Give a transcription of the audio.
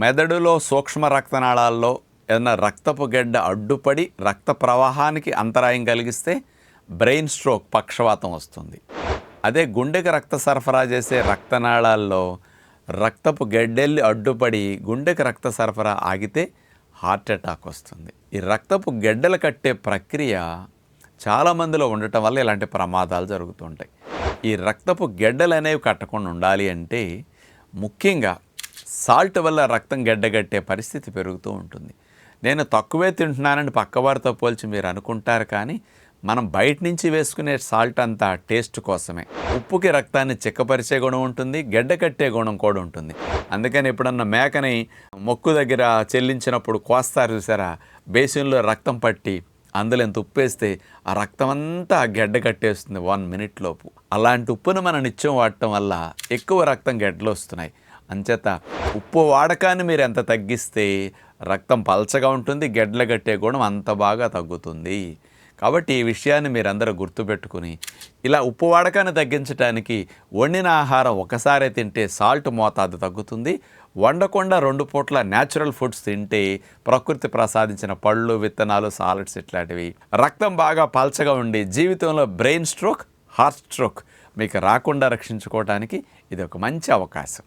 మెదడులో సూక్ష్మ రక్తనాళాల్లో ఏదైనా రక్తపు గడ్డ అడ్డుపడి రక్త ప్రవాహానికి అంతరాయం కలిగిస్తే బ్రెయిన్ స్ట్రోక్ పక్షవాతం వస్తుంది. అదే గుండెకి రక్త సరఫరా చేసే రక్తనాళాల్లో రక్తపు గడ్డెల్లి అడ్డుపడి గుండెకి రక్త సరఫరా ఆగితే హార్ట్ అటాక్ వస్తుంది. ఈ రక్తపు గడ్డలు కట్టే ప్రక్రియ చాలామందిలో ఉండటం వల్ల ఇలాంటి ప్రమాదాలు జరుగుతుంటాయి. ఈ రక్తపు గెడ్డలు అనేవి కట్టకుండా ఉండాలి అంటే ముఖ్యంగా సాల్ట్ వల్ల రక్తం గడ్డగట్టే పరిస్థితి పెరుగుతూ ఉంటుంది. నేను తక్కువే తింటున్నానని పక్కవారితో పోల్చి మీరు అనుకుంటారు కానీ మనం బయట నుంచి వేసుకునే సాల్ట్ అంతా టేస్ట్ కోసమే. ఉప్పుకి రక్తాన్ని చిక్కపరిచే గుణం ఉంటుంది గడ్డ కట్టే గుణం కూడా ఉంటుంది. అందుకని ఎప్పుడన్నా మేకని మొక్కు దగ్గర చెల్లించినప్పుడు కోస్తారు చూసారా? బేసిన్లో రక్తం పట్టి అందులో ఎంత ఉప్పు వేస్తే ఆ రక్తం అంతా గడ్డ కట్టేస్తుంది వన్ మినిట్ లోపు. అలాంటి ఉప్పును మనం నిత్యం వాడటం వల్ల ఎక్కువ రక్తం గడ్డలు వస్తున్నాయి. అంచేత ఉప్పు వాడకాన్ని మీరు ఎంత తగ్గిస్తే రక్తం పల్చగా ఉంటుంది గెడ్ల కట్టే గుణం అంత బాగా తగ్గుతుంది. కాబట్టి ఈ విషయాన్ని మీరందరూ గుర్తుపెట్టుకుని ఇలా ఉప్పు వాడకాన్ని తగ్గించడానికి వండిన ఆహారం ఒకసారి తింటే సాల్ట్ మోతాదు తగ్గుతుంది. వండకుండా రెండు పూట్ల న్యాచురల్ ఫుడ్స్ తింటే ప్రకృతి ప్రసాదించిన పళ్ళు విత్తనాలు సాలడ్స్ ఇట్లాంటివి రక్తం బాగా పల్చగా ఉండి జీవితంలో బ్రెయిన్ స్ట్రోక్ హార్ట్ స్ట్రోక్ మీకు రాకుండా రక్షించుకోవడానికి ఇది ఒక మంచి అవకాశం.